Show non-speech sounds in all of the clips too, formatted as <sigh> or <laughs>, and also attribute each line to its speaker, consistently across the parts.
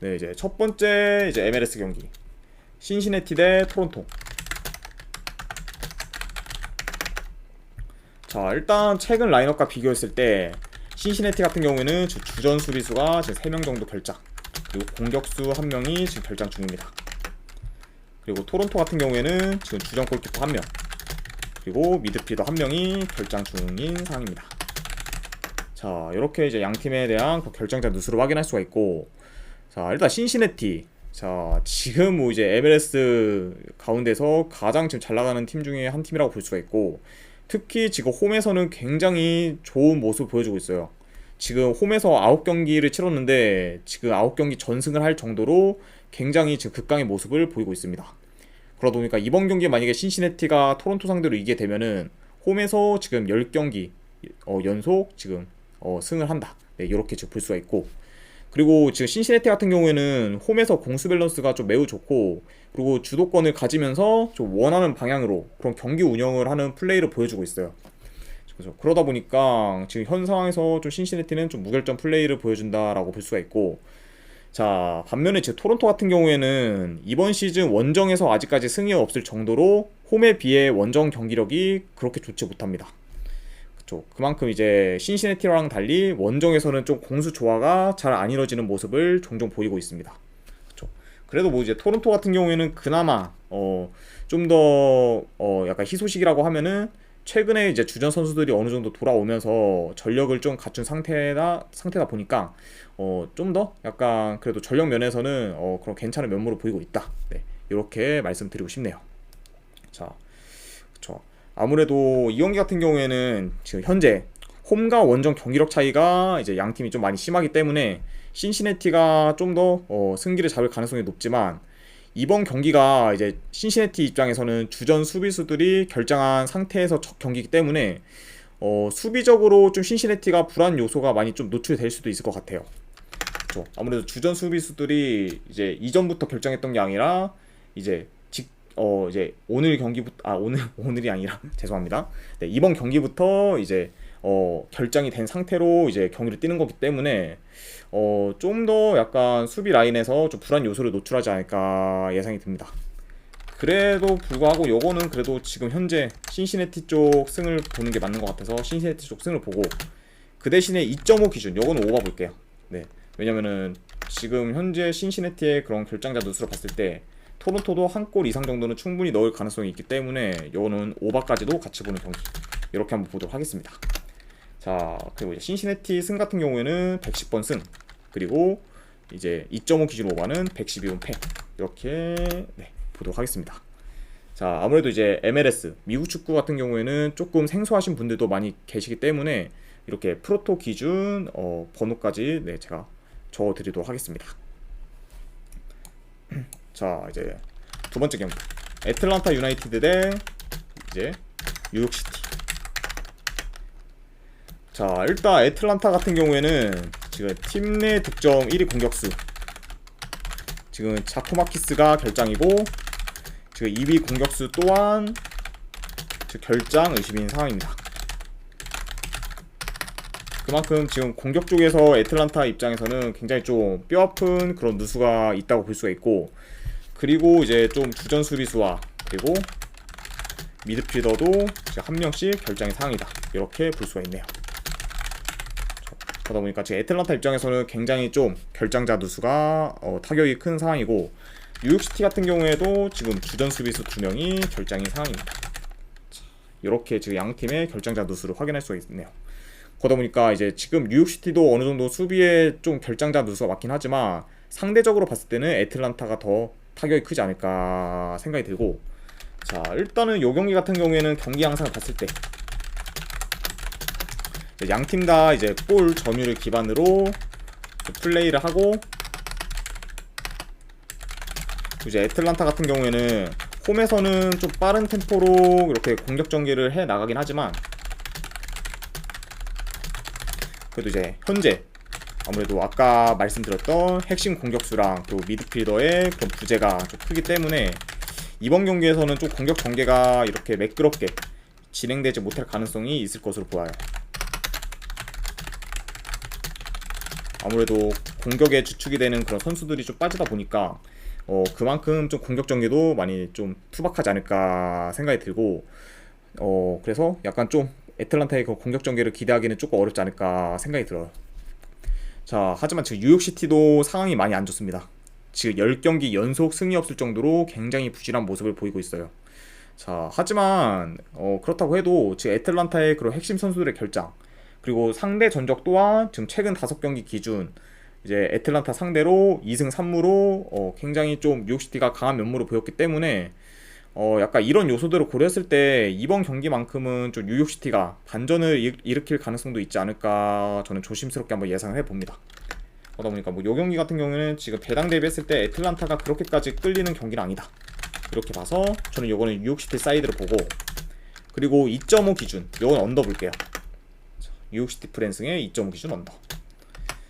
Speaker 1: 네, 이제 첫 번째 이제 MLS 경기. 신시내티 대 토론토. 자, 일단 최근 라인업과 비교했을 때 신시내티 같은 경우에는 주- 주전 수비수가 지금 3명 정도 결장. 그리고 공격수 1명이 지금 결장 중입니다. 그리고 토론토 같은 경우에는 지금 주전 골키퍼 1명. 그리고 미드필더 1명이 결장 중인 상황입니다. 자, 이렇게 이제 양 팀에 대한 그 결정자 누수를 확인할 수가 있고, 자, 일단 신시내티. 자, 지금 뭐 이제 MLS 가운데서 가장 지금 잘 나가는 팀 중에 한 팀이라고 볼 수가 있고, 특히 지금 홈에서는 굉장히 좋은 모습을 보여주고 있어요. 지금 홈에서 9경기를 치렀는데, 지금 9경기 전승을 할 정도로 굉장히 지금 극강의 모습을 보이고 있습니다. 그러다 보니까 이번 경기에 만약에 신시내티가 토론토 상대로 이기게 되면은, 홈에서 지금 10경기 어, 연속 지금 어, 승을 한다. 네, 이렇게 지금 볼 수가 있고. 그리고 지금 신시내티 같은 경우에는 홈에서 공수 밸런스가 좀 매우 좋고 그리고 주도권을 가지면서 좀 원하는 방향으로 그런 경기 운영을 하는 플레이를 보여주고 있어요. 그래서 그러다 보니까 지금 현 상황에서 좀 신시내티는 좀 무결점 플레이를 보여준다라고 볼 수가 있고 자 반면에 제 토론토 같은 경우에는 이번 시즌 원정에서 아직까지 승이 없을 정도로 홈에 비해 원정 경기력이 그렇게 좋지 못합니다. 그만큼 이제 신시내티랑 달리 원정에서는 좀 공수 조화가 잘 안 이루어지는 모습을 종종 보이고 있습니다. 그쵸. 그래도 뭐 이제 토론토 같은 경우에는 그나마 어 좀더 어 약간 희소식이라고 하면은 최근에 이제 주전 선수들이 어느 정도 돌아오면서 전력을 좀 갖춘 상태다 상태다 보니까 어 좀 더 약간 그래도 전력 면에서는 어 그런 괜찮은 면모를 보이고 있다. 네. 이렇게 말씀드리고 싶네요. 자. 아무래도 이 경기 같은 경우에는 지금 현재 홈과 원정 경기력 차이가 이제 양 팀이 좀 많이 심하기 때문에 신시내티가 좀더 어, 승기를 잡을 가능성이 높지만 이번 경기가 이제 신시내티 입장에서는 주전 수비수들이 결장한 상태에서 첫 경기이기 때문에 어, 수비적으로 좀 신시내티가 불안 요소가 많이 좀 노출될 수도 있을 것 같아요. 그렇죠. 아무래도 주전 수비수들이 이제 이전부터 결정했던 게 아니라 이제 직, 어 이제 오늘 경기부터 아 오늘 <laughs> 오늘이 아니라 <laughs> 죄송합니다. 네, 이번 경기부터 이제 어 결정이 된 상태로 이제 경기를 뛰는 거기 때문에 어 좀 더 약간 수비 라인에서 좀 불안 요소를 노출하지 않을까 예상이 듭니다. 그래도 불구하고 요거는 그래도 지금 현재 신시내티 쪽 승을 보는 게 맞는 것 같아서 신시내티 쪽 승을 보고 그 대신에 2.5 기준 요거는 오바 볼게요. 네. 왜냐면은 지금 현재 신시내티의 그런 결장자 누수를 봤을 때 토론토도 한 골 이상 정도는 충분히 넣을 가능성이 있기 때문에 요거는 오바까지도 같이 보는 경기 이렇게 한번 보도록 하겠습니다. 자 그리고 이제 신시내티 승 같은 경우에는 110번 승 그리고 이제 2.5 기준 오바는 112번 패 이렇게 네, 보도록 하겠습니다. 자 아무래도 이제 MLS 미국 축구 같은 경우에는 조금 생소하신 분들도 많이 계시기 때문에 이렇게 프로토 기준 어, 번호까지 네 제가 적어드리도록 하겠습니다. 자 이제 두 번째 경기. 애틀란타 유나이티드 대 이제 뉴욕시티. 자 일단 애틀란타 같은 경우에는 지금 팀 내 득점 1위 공격수. 지금 자코마키스가 결장이고 지금 2위 공격수 또한 결장 의심인 상황입니다. 그만큼 지금 공격 쪽에서 애틀란타 입장에서는 굉장히 좀 뼈아픈 그런 누수가 있다고 볼 수가 있고 그리고 이제 좀 주전 수비수와 그리고 미드필더도 한 명씩 결장의 상황이다 이렇게 볼 수가 있네요. 그러다 보니까 지금 애틀란타 입장에서는 굉장히 좀 결장자 누수가 어, 타격이 큰 상황이고 뉴욕시티 같은 경우에도 지금 주전 수비수 두 명이 결장인 상황입니다. 이렇게 지금 양 팀의 결장자 누수를 확인할 수가 있네요. 그러다 보니까 이제 지금 뉴욕시티도 어느 정도 수비에 좀 결장자 누수가 많긴 하지만 상대적으로 봤을 때는 애틀란타가 더 타격이 크지 않을까 생각이 들고 자 일단은 요 경기 같은 경우에는 경기 양상을 봤을 때 양 팀 다 이제 골 점유를 기반으로 플레이를 하고 이제 애틀란타 같은 경우에는 홈에서는 좀 빠른 템포로 이렇게 공격 전개를 해 나가긴 하지만 그래도 이제 현재 아무래도 아까 말씀드렸던 핵심 공격수랑 또 미드필더의 그런 부재가 좀 크기 때문에 이번 경기에서는 좀 공격 전개가 이렇게 매끄럽게 진행되지 못할 가능성이 있을 것으로 보아요. 아무래도 공격에 주축이 되는 그런 선수들이 좀 빠지다 보니까 어 그만큼 좀 공격 전개도 많이 좀 투박하지 않을까 생각이 들고 어 그래서 약간 좀 애틀란타의 그 공격 전개를 기대하기는 조금 어렵지 않을까 생각이 들어요. 자, 하지만 지금 뉴욕시티도 상황이 많이 안 좋습니다. 지금 10경기 연속 승리 없을 정도로 굉장히 부실한 모습을 보이고 있어요. 자, 하지만 어, 그렇다고 해도 지금 애틀란타의 그런 핵심 선수들의 결장 그리고 상대 전적 또한 지금 최근 5경기 기준 이제 애틀란타 상대로 2승 3무로 어, 굉장히 좀 뉴욕시티가 강한 면모를 보였기 때문에 어, 약간 이런 요소들을 고려했을 때 이번 경기만큼은 좀 뉴욕시티가 반전을 일- 일으킬 가능성도 있지 않을까 저는 조심스럽게 한번 예상을 해봅니다. 그러다 보니까 뭐요 경기 같은 경우에는 지금 배당 대비했을 때 애틀란타가 그렇게까지 끌리는 경기는 아니다. 이렇게 봐서 저는 요거는 뉴욕시티 사이드를 보고 그리고 2.5 기준 요건 언더 볼게요. 자, 뉴욕시티 프랜승의 2.5 기준 언더.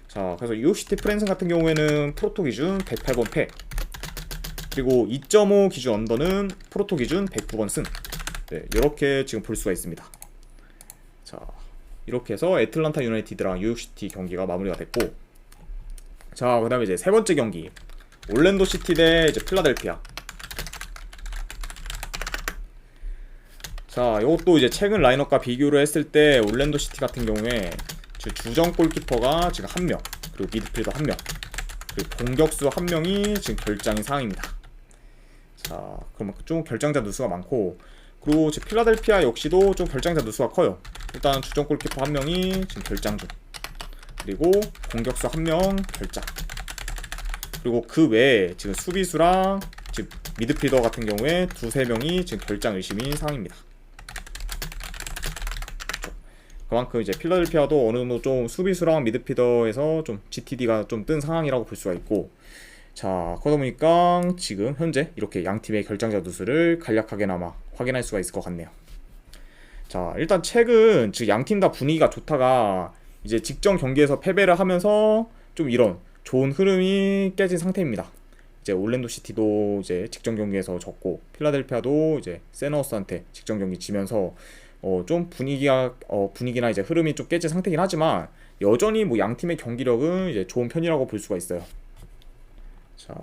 Speaker 1: 자, 그래서 뉴욕시티 프랜승 같은 경우에는 프로토 기준 108번 패. 그리고 2.5 기준 언더는 프로토 기준 109번 승. 네, 이렇게 지금 볼 수가 있습니다. 자, 이렇게 해서 애틀란타 유나이티드랑 뉴욕시티 경기가 마무리가 됐고, 자, 그다음에 이제 세 번째 경기 올랜도 시티 대 이제 필라델피아. 자, 이것도 이제 최근 라인업과 비교를 했을 때 올랜도 시티 같은 경우에 주전 골키퍼가 지금 한 명, 그리고 미드필더 한 명, 그리고 공격수 한 명이 지금 결장인 상황입니다. 자, 그럼 좀 결장자 누수가 많고 그리고 지금 필라델피아 역시도 좀 결장자 누수가 커요. 일단 주전 골키퍼 한 명이 지금 결장 중. 그리고 공격수 한 명 결장. 그리고 그 외에 지금 수비수랑 지금 미드필더 같은 경우에 두세 명이 지금 결장 의심인 상황입니다. 그만큼 이제 필라델피아도 어느 정도 좀 수비수랑 미드필더에서 좀 GTD가 좀 뜬 상황이라고 볼 수가 있고 자 그러다 보니까 지금 현재 이렇게 양 팀의 결장자 누수를 간략하게나마 확인할 수가 있을 것 같네요. 자 일단 최근 즉 양 팀 다 분위기가 좋다가 이제 직전 경기에서 패배를 하면서 좀 이런 좋은 흐름이 깨진 상태입니다. 이제 올랜도 시티도 이제 직전 경기에서 졌고 필라델피아도 이제 세너스한테 직전 경기 지면서 어 좀 분위기가 어 분위기나 이제 흐름이 좀 깨진 상태긴 하지만 여전히 뭐 양 팀의 경기력은 이제 좋은 편이라고 볼 수가 있어요. 자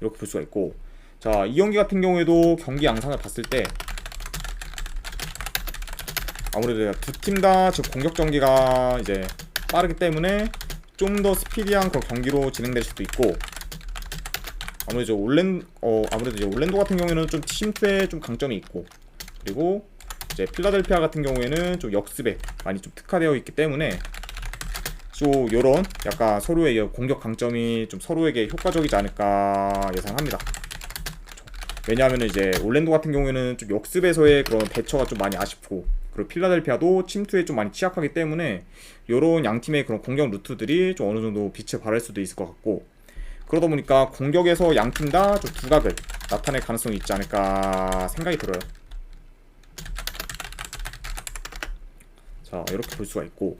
Speaker 1: 이렇게 볼 수가 있고. 자 이 경기 같은 경우에도 경기 양상을 봤을 때 아무래도 두 팀 다 지금 공격 전개가 이제 빠르기 때문에 좀 더 스피디한 그런 경기로 진행될 수도 있고 아무래도 올랜 어 아무래도 이제 올랜도 같은 경우에는 좀 팀투에 좀 강점이 있고 그리고 이제 필라델피아 같은 경우에는 좀 역습에 많이 좀 특화되어 있기 때문에 좀 요런 약간 서로의 이 공격 강점이 좀 서로에게 효과적이지 않을까 예상합니다. 왜냐하면 이제 올랜도 같은 경우에는 좀 역습에서의 그런 대처가 좀 많이 아쉽고 그리고 필라델피아도 침투에 좀 많이 취약하기 때문에 요런 양 팀의 그런 공격 루트들이 좀 어느 정도 빛을 발할 수도 있을 것 같고 그러다 보니까 공격에서 양 팀 다 좀 두각을 나타낼 가능성이 있지 않을까 생각이 들어요. 자 이렇게 볼 수가 있고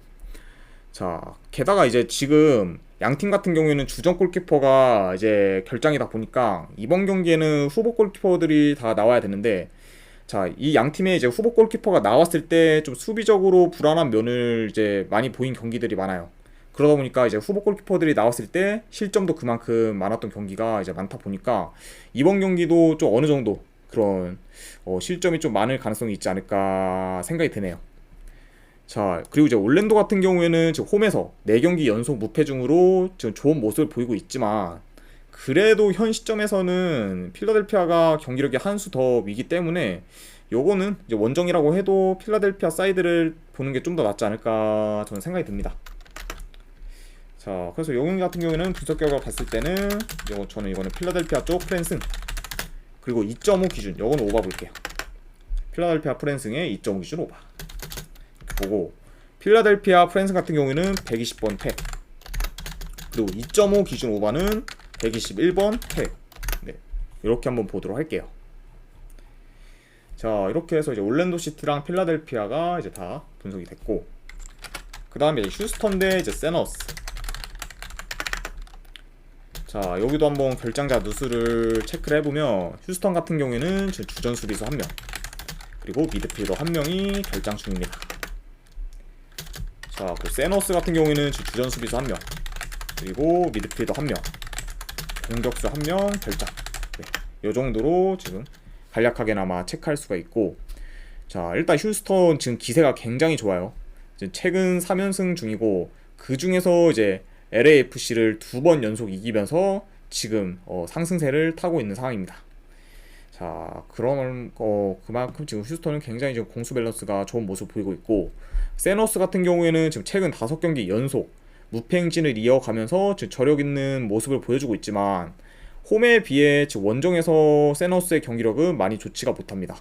Speaker 1: 자 게다가 이제 지금 양팀 같은 경우에는 주전 골키퍼가 이제 결장이다 보니까 이번 경기에는 후보 골키퍼들이 다 나와야 되는데 자 이 양 팀의 이제 후보 골키퍼가 나왔을 때 좀 수비적으로 불안한 면을 이제 많이 보인 경기들이 많아요. 그러다 보니까 이제 후보 골키퍼들이 나왔을 때 실점도 그만큼 많았던 경기가 이제 많다 보니까 이번 경기도 좀 어느 정도 그런 어, 실점이 좀 많을 가능성이 있지 않을까 생각이 드네요. 자, 그리고 이제 올랜도 같은 경우에는 지금 홈에서 4경기 연속 무패 중으로 지금 좋은 모습을 보이고 있지만 그래도 현 시점에서는 필라델피아가 경기력이 한 수 더 위기 때문에 요거는 이제 원정이라고 해도 필라델피아 사이드를 보는 게 좀 더 낫지 않을까 저는 생각이 듭니다. 자, 그래서 요 경기 같은 경우에는 분석 결과 봤을 때는 이거 저는 이거는 필라델피아 쪽 프랜승 그리고 2.5 기준 요거는 오바 볼게요. 필라델피아 프랜승의 2.5 기준 오바. 보고 필라델피아 프랜스 같은 경우에는 120번 패 그리고 2.5 기준 오바는 121번 패 네, 이렇게 한번 보도록 할게요. 자 이렇게 해서 이제 올랜도 시티랑 필라델피아가 이제 다 분석이 됐고 그 다음에 휴스턴 대 이제 세너스. 자 여기도 한번 결장자 누수를 체크를 해보면 휴스턴 같은 경우에는 주전 수비수 한명 그리고 미드필더 한 명이 결장 중입니다 자, 그 세너스 같은 경우에는 주전 수비수 한 명. 그리고 미드필더 한 명, 공격수 한 명, 결장. 네, 요 정도로 지금 간략하게나마 체크할 수가 있고, 자 일단 휴스턴 지금 기세가 굉장히 좋아요. 지금 최근 3연승 중이고 그 중에서 이제 LAFC를 두 번 연속 이기면서 지금 어, 상승세를 타고 있는 상황입니다. 자, 그런 어 그만큼 지금 휴스턴은 굉장히 지금 공수 밸런스가 좋은 모습 보이고 있고 세너스 같은 경우에는 지금 최근 다섯 경기 연속 무패 행진을 이어가면서 지금 저력 있는 모습을 보여주고 있지만 홈에 비해 지금 원정에서 세너스의 경기력은 많이 좋지가 못합니다.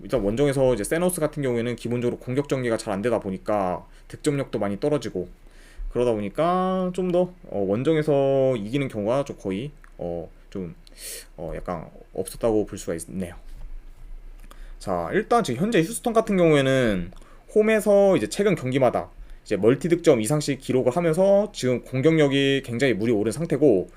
Speaker 1: 일단 원정에서 이제 세너스 같은 경우에는 기본적으로 공격 전개가 잘 안 되다 보니까 득점력도 많이 떨어지고 그러다 보니까 좀 더 원정에서 이기는 경우가 좀 거의 어 좀 어 약간 없었다고 볼 수가 있네요. 자 일단 지금 현재 휴스턴 같은 경우에는 홈에서 이제 최근 경기마다 이제 멀티 득점 이상씩 기록을 하면서 지금 공격력이 굉장히 물이 오른 상태고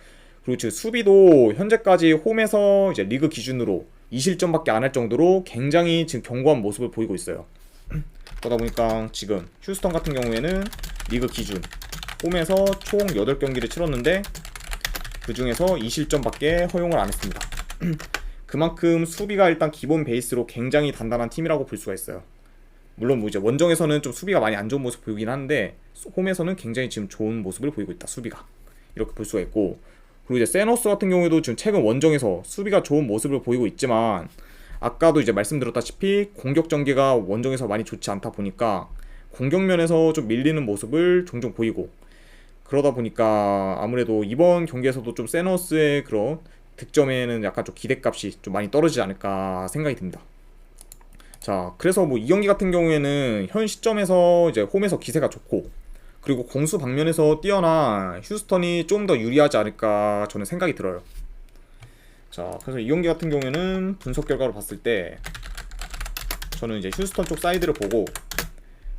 Speaker 1: 그리고 지금 수비도 현재까지 홈에서 이제 리그 기준으로 2실점밖에 안 할 정도로 굉장히 지금 견고한 모습을 보이고 있어요. <clears throat> 그러다 보니까 지금 휴스턴 같은 경우에는 리그 기준 홈에서 총 8경기를 치렀는데 그 중에서 2실점밖에 허용을 안 했습니다. <clears throat> 그만큼 수비가 일단 기본 베이스로 굉장히 단단한 팀이라고 볼 수가 있어요. 물론 뭐 이제 원정에서는 좀 수비가 많이 안 좋은 모습 보이긴 한데 홈에서는 굉장히 지금 좋은 모습을 보이고 있다. 수비가 이렇게 볼 수가 있고 그리고 이제 세너스 같은 경우에도 지금 최근 원정에서 수비가 좋은 모습을 보이고 있지만 아까도 이제 말씀드렸다시피 공격 전개가 원정에서 많이 좋지 않다 보니까 공격면에서 좀 밀리는 모습을 종종 보이고 그러다 보니까 아무래도 이번 경기에서도 좀 세너스의 그런 득점에는 약간 좀 기대값이 좀 많이 떨어지지 않을까 생각이 듭니다. 자, 그래서 뭐 이 경기 같은 경우에는 현 시점에서 이제 홈에서 기세가 좋고 그리고 공수 방면에서 뛰어나 휴스턴이 좀 더 유리하지 않을까 저는 생각이 들어요. 자, 그래서 이 경기 같은 경우에는 분석 결과로 봤을 때 저는 이제 휴스턴 쪽 사이드를 보고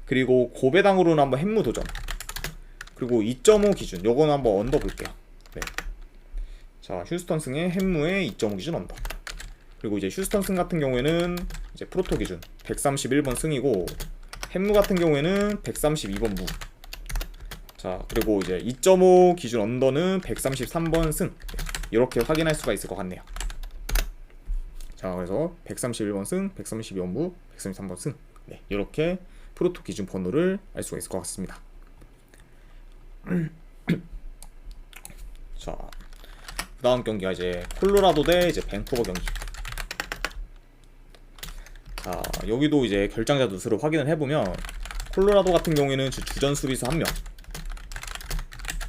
Speaker 1: 그리고 고배당으로는 한번 햄무 도전 그리고 2.5 기준 요거는 한번 언더 볼게요. 네. 자, 휴스턴 승의 햄무의 2.5 기준 언더. 그리고 이제 휴스턴 승 같은 경우에는 이제 프로토 기준 131번 승이고 햄무 같은 경우에는 132번 무. 자, 그리고 이제 2.5 기준 언더는 133번 승. 이렇게 확인할 수가 있을 것 같네요. 자, 그래서 131번 승, 132번 무, 133번 승. 네, 이렇게 프로토 기준 번호를 알 수가 있을 것 같습니다. 자, 그 다음 경기가 이제 콜로라도 대 이제 밴쿠버 경기. 자, 여기도 이제 결장자 누수를 확인을 해보면 콜로라도 같은 경우에는 주- 주전 수비수 한 명,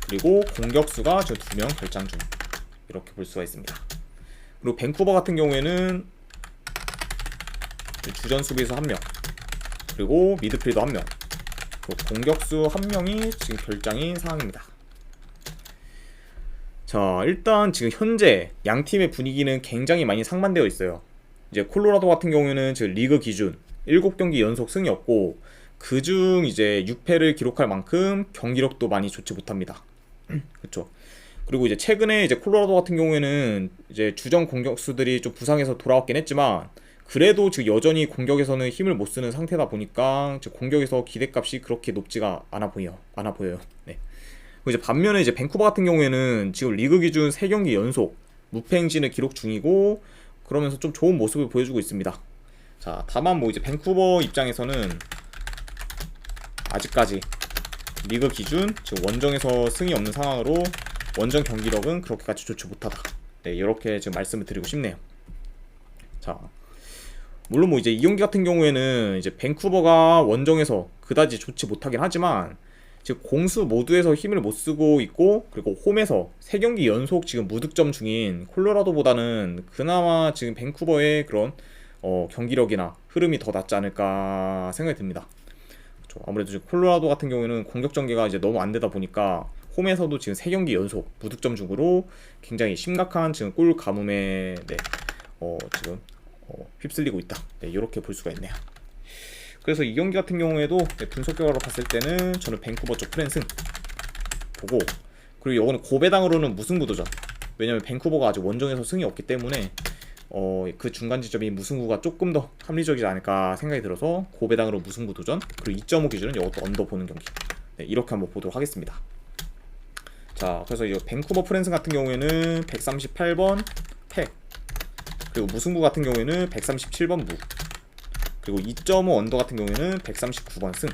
Speaker 1: 그리고 공격수가 저 두 명 결장 중 이렇게 볼 수가 있습니다. 그리고 밴쿠버 같은 경우에는 주전 수비수 한 명, 그리고 미드필더 한 명, 공격수 한 명이 지금 결장인 상황입니다. 자, 일단 지금 현재 양 팀의 분위기는 굉장히 많이 상반되어 있어요. 이제 콜로라도 같은 경우에는 지금 리그 기준 7경기 연속 승이었고 그중 이제 6패를 기록할 만큼 경기력도 많이 좋지 못합니다. <clears throat> 그렇죠. 그리고 이제 최근에 이제 콜로라도 같은 경우에는 이제 주전 공격수들이 좀 부상해서 돌아왔긴 했지만 그래도 지금 여전히 공격에서는 힘을 못 쓰는 상태다 보니까 공격에서 기대값이 그렇게 높지가 않아 보여 않아 보여요. 네. 이제 반면에 이제 밴쿠버 같은 경우에는 지금 리그 기준 3경기 연속 무패 행진을 기록 중이고 그러면서 좀 좋은 모습을 보여주고 있습니다. 자, 다만 뭐 이제 밴쿠버 입장에서는 아직까지 리그 기준 지금 원정에서 승이 없는 상황으로 원정 경기력은 그렇게까지 좋지 못하다. 네, 이렇게 지금 말씀을 드리고 싶네요. 자, 물론 뭐 이제 이 경기 같은 경우에는 이제 밴쿠버가 원정에서 그다지 좋지 못하긴 하지만 지금 공수 모두에서 힘을 못 쓰고 있고 그리고 홈에서 세 경기 연속 지금 무득점 중인 콜로라도보다는 그나마 지금 밴쿠버의 그런 어, 경기력이나 흐름이 더 낫지 않을까 생각이 듭니다. 그렇죠. 아무래도 지금 콜로라도 같은 경우에는 공격 전개가 이제 너무 안 되다 보니까 홈에서도 지금 세 경기 연속 무득점 중으로 굉장히 심각한 지금 골 가뭄에 네, 어, 지금 어, 휩쓸리고 있다. 네, 이렇게 볼 수가 있네요. 그래서 이 경기 같은 경우에도 네, 분석 결과로 봤을 때는 저는 밴쿠버 쪽 프랜승 보고 그리고 이거는 고배당으로는 무승부 도전. 왜냐면 밴쿠버가 아직 원정에서 승이 없기 때문에 어, 그 중간 지점이 무승부가 조금 더 합리적이지 않을까 생각이 들어서 고배당으로 무승부 도전 그리고 2.5 기준은 이것도 언더 보는 경기. 네, 이렇게 한번 보도록 하겠습니다. 자, 그래서 이 밴쿠버 프랜스 같은 경우에는 138번 팩. 그리고 무승부 같은 경우에는 137번 무. 그리고 2.5 언더 같은 경우에는 139번 승.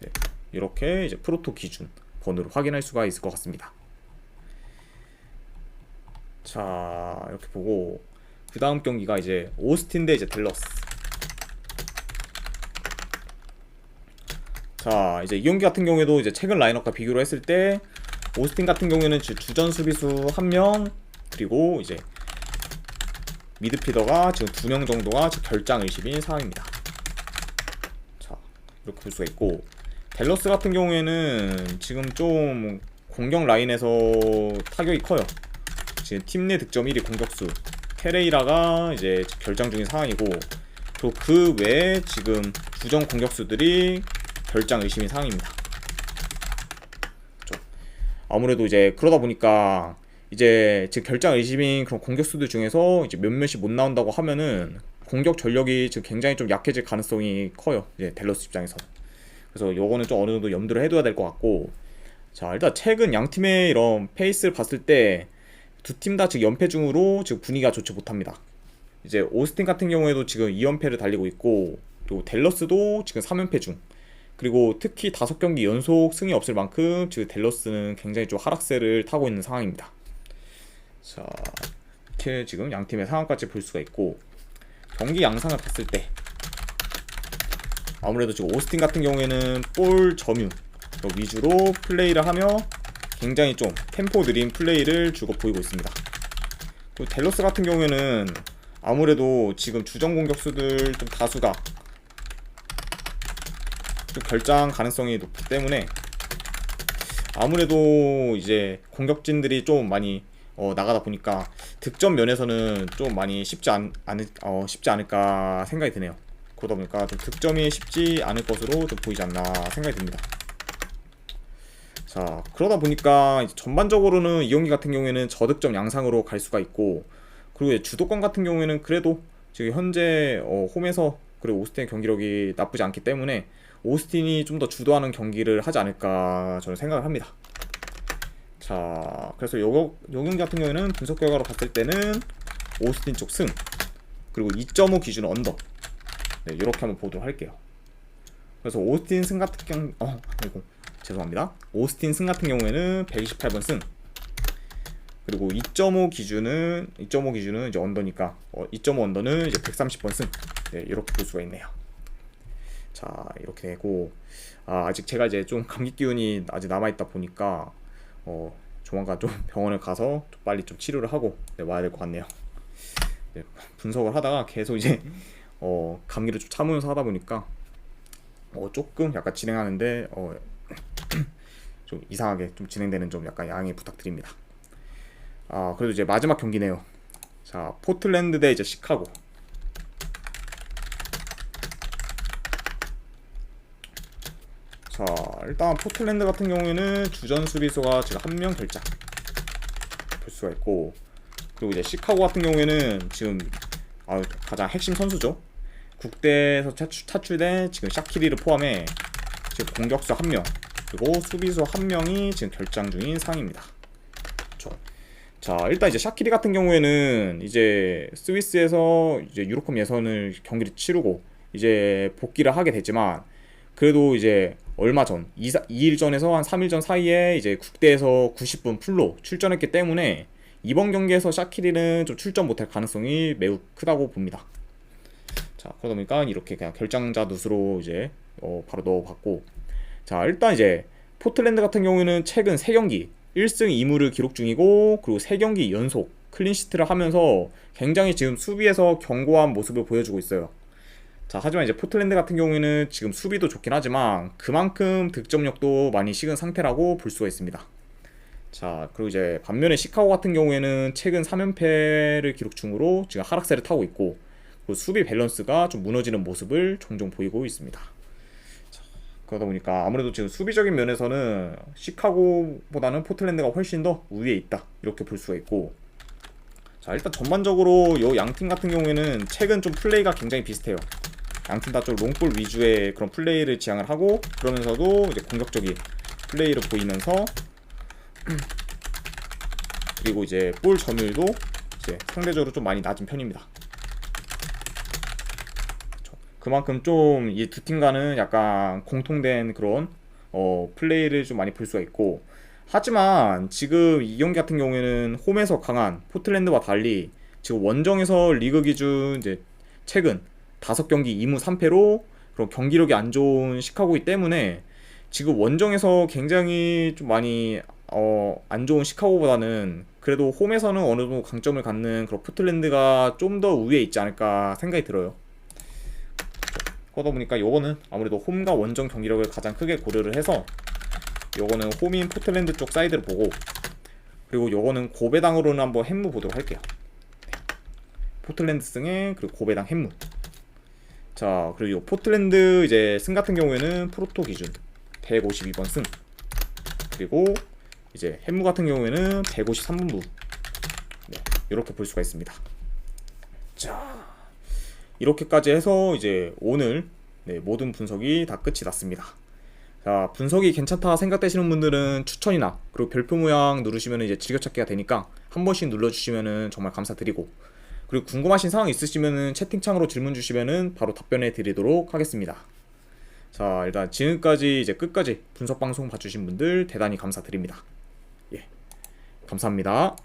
Speaker 1: 네, 이렇게 이제 프로토 기준 번호를 확인할 수가 있을 것 같습니다. 자, 이렇게 보고 그 다음 경기가 이제 오스틴 대 이제 델러스. 자, 이제 이 경기 같은 경우에도 이제 최근 라인업과 비교를 했을 때 오스틴 같은 경우에는 주- 주전 수비수 한 명 그리고 이제 미드피더가 지금 두 명 정도가 결장 의심인 상황입니다. 자, 이렇게 볼 수가 있고 델러스 같은 경우에는 지금 좀 공격 라인에서 타격이 커요. 지금 팀 내 득점 1위 공격수 페레이라가 이제 결장 중인 상황이고 또 그 외에 지금 주전 공격수들이 결장 의심인 상황입니다. 아무래도 이제 그러다 보니까 이제 지금 결장 의심인 그런 공격수들 중에서 이제 몇몇이 못 나온다고 하면은 공격 전력이 지금 굉장히 좀 약해질 가능성이 커요. 이제 델러스 입장에서. 그래서 요거는 좀 어느 정도 염두를 해둬야 될 것 같고 자 일단 최근 양 팀의 이런 페이스를 봤을 때 두 팀 다 지금 연패 중으로 지금 분위기가 좋지 못합니다. 이제 오스틴 같은 경우에도 지금 2연패를 달리고 있고 그리고 델러스도 지금 3연패 중 그리고 특히 다섯 경기 연속 승이 없을 만큼 지금 델러스는 굉장히 좀 하락세를 타고 있는 상황입니다. 자 이렇게 지금 양 팀의 상황까지 볼 수가 있고 경기 양상을 봤을 때 아무래도 지금 오스틴 같은 경우에는 볼 점유 위주로 플레이를 하며 굉장히 좀 템포 느린 플레이를 주고 보이고 있습니다. 그리고 델러스 같은 경우에는 아무래도 지금 주전 공격수들 좀 다수가 좀 결장 가능성이 높기 때문에 아무래도 이제 공격진들이 좀 많이 어, 나가다 보니까 득점 면에서는 좀 많이 쉽지 않, 않을, 어, 쉽지 않을까 생각이 드네요. 그러다 보니까 좀 득점이 쉽지 않을 것으로 좀 보이지 않나 생각이 듭니다. 자, 그러다 보니까 전반적으로는 이 경기 같은 경우에는 저득점 양상으로 갈 수가 있고, 그리고 주도권 같은 경우에는 그래도 지금 현재 어, 홈에서 그리고 오스틴의 경기력이 나쁘지 않기 때문에 오스틴이 좀 더 주도하는 경기를 하지 않을까 저는 생각을 합니다. 자, 그래서 요, 요 경기 같은 경우에는 분석 결과로 봤을 때는 오스틴 쪽 승, 그리고 2.5 기준 언더. 네, 이렇게 한번 보도록 할게요. 그래서 오스틴 승 같은 경, 어, 아이고, 죄송합니다. 오스틴 승 같은 경우에는 128번 승. 그리고 2.5 기준은 2.5 기준은 이제 언더니까 어, 2.5 언더는 이제 130번 승. 네, 이렇게 볼 수가 있네요. 자, 이렇게 되고 아, 아직 제가 이제 좀 감기 기운이 아직 남아 있다 보니까 어, 조만간 좀 <laughs> 병원을 가서 좀 빨리 좀 치료를 하고 네, 와야 될 것 같네요. 네, 분석을 하다가 계속 이제 어, 감기를 좀 참으면서 하다 보니까 어, 조금 약간 진행하는데 어, <clears throat> 좀 이상하게 좀 진행되는 좀 약간 양해 부탁드립니다. 아 그래도 이제 마지막 경기네요. 자 포틀랜드 대 이제 시카고. 자 일단 포틀랜드 같은 경우에는 주전 수비수가 지금 한 명 결장 볼 수가 있고 그리고 이제 시카고 같은 경우에는 지금 아, 가장 핵심 선수죠. 국대에서 차출, 차출 된 지금 샤키리를 포함해 지금 공격수 한 명, 그리고 수비수 한 명이 지금 결장 중인 상황입니다. 그렇죠. 자, 일단 이제 샤키리 같은 경우에는 이제 스위스에서 이제 유로컵 예선을 경기를 치르고 이제 복귀를 하게 됐지만 그래도 이제 얼마 전 2, 2일 전에서 한 3일 전 사이에 이제 국대에서 90분 풀로 출전했기 때문에 이번 경기에서 샤키리는 좀 출전 못할 가능성이 매우 크다고 봅니다. 자, 그러다 보니까 이렇게 그냥 결장자 눕으로 이제 어, 바로 넣어봤고 자, 일단 이제 포틀랜드 같은 경우에는 최근 3경기 1승 2무를 기록 중이고 그리고 3경기 연속 클린시트를 하면서 굉장히 지금 수비에서 견고한 모습을 보여주고 있어요. 자, 하지만 이제 포틀랜드 같은 경우에는 지금 수비도 좋긴 하지만 그만큼 득점력도 많이 식은 상태라고 볼 수가 있습니다. 자, 그리고 이제 반면에 시카고 같은 경우에는 최근 3연패를 기록 중으로 지금 하락세를 타고 있고 그 수비 밸런스가 좀 무너지는 모습을 종종 보이고 있습니다. 자, 그러다 보니까 아무래도 지금 수비적인 면에서는 시카고보다는 포틀랜드가 훨씬 더 우위에 있다 이렇게 볼 수가 있고 자 일단 전반적으로 요 양팀 같은 경우에는 최근 좀 플레이가 굉장히 비슷해요. 양팀 다좀 롱볼 위주의 그런 플레이를 지향을 하고 그러면서도 이제 공격적인 플레이를 보이면서 <clears throat> 그리고 이제 볼 점유율도 이제 상대적으로 좀 많이 낮은 편입니다. 그만큼 좀 이 두 팀과는 약간 공통된 그런 어, 플레이를 좀 많이 볼 수가 있고 하지만 지금 이 경기 같은 경우에는 홈에서 강한 포틀랜드와 달리 지금 원정에서 리그 기준 이제 최근 다섯 경기 2무 3패로 그런 경기력이 안 좋은 시카고이기 때문에 지금 원정에서 굉장히 좀 많이 어, 안 좋은 시카고보다는 그래도 홈에서는 어느 정도 강점을 갖는 그런 포틀랜드가 좀 더 우위에 있지 않을까 생각이 들어요. 그러다 보니까 요거는 아무래도 홈과 원정 경기력을 가장 크게 고려를 해서 요거는 홈인 포틀랜드 쪽 사이드를 보고 그리고 요거는 고배당으로는 한번 햄무 보도록 할게요. 네. 포틀랜드 승에 그리고 고배당 햄무. 자 그리고 요 포틀랜드 이제 승 같은 경우에는 프로토 기준 152번 승 그리고 이제 햄무 같은 경우에는 153분부 네, 이렇게 볼 수가 있습니다. 자 이렇게까지 해서 이제 오늘 네, 모든 분석이 다 끝이 났습니다. 자 분석이 괜찮다 생각되시는 분들은 추천이나 그리고 별표 모양 누르시면 이제 즐겨찾기가 되니까 한 번씩 눌러주시면 정말 감사드리고 그리고 궁금하신 사항 있으시면은 채팅창으로 질문 주시면은 바로 답변해 드리도록 하겠습니다. 자 일단 지금까지 이제 끝까지 분석 방송 봐주신 분들 대단히 감사드립니다. 예 감사합니다.